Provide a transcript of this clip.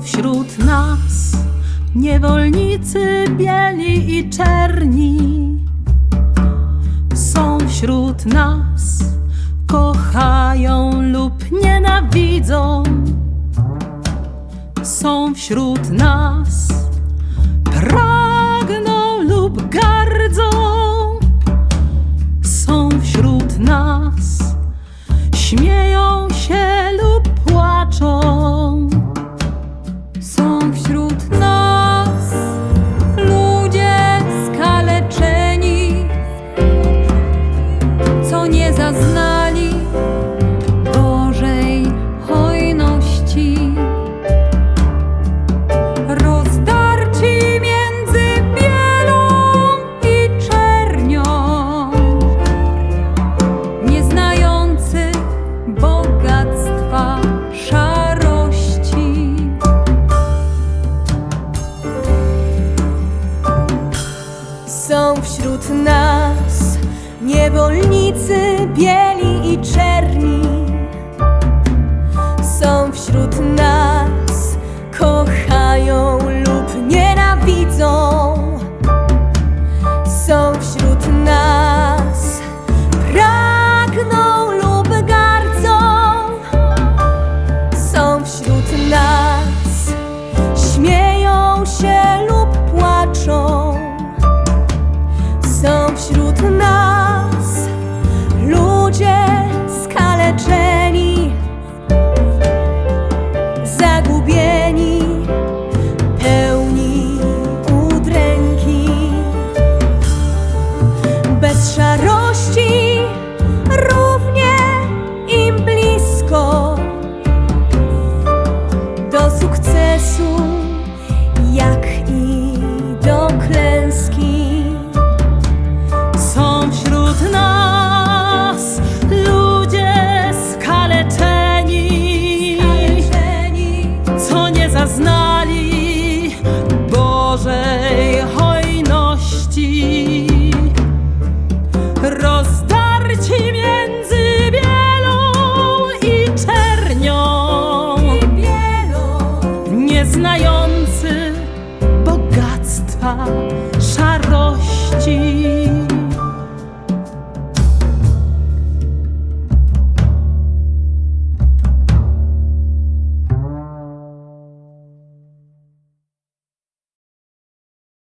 Są wśród nas niewolnicy bieli i czerni. Są wśród nas, kochają lub nienawidzą. Są wśród nas, pragną lub gardzą. Są wśród nas, śmieją się wśród Są wśród nas niewolnicy bieli i czerni. Są wśród nas, kochają lub nienawidzą. Są wśród nas, pragną lub gardzą. Są wśród nas, bez szarości, знаю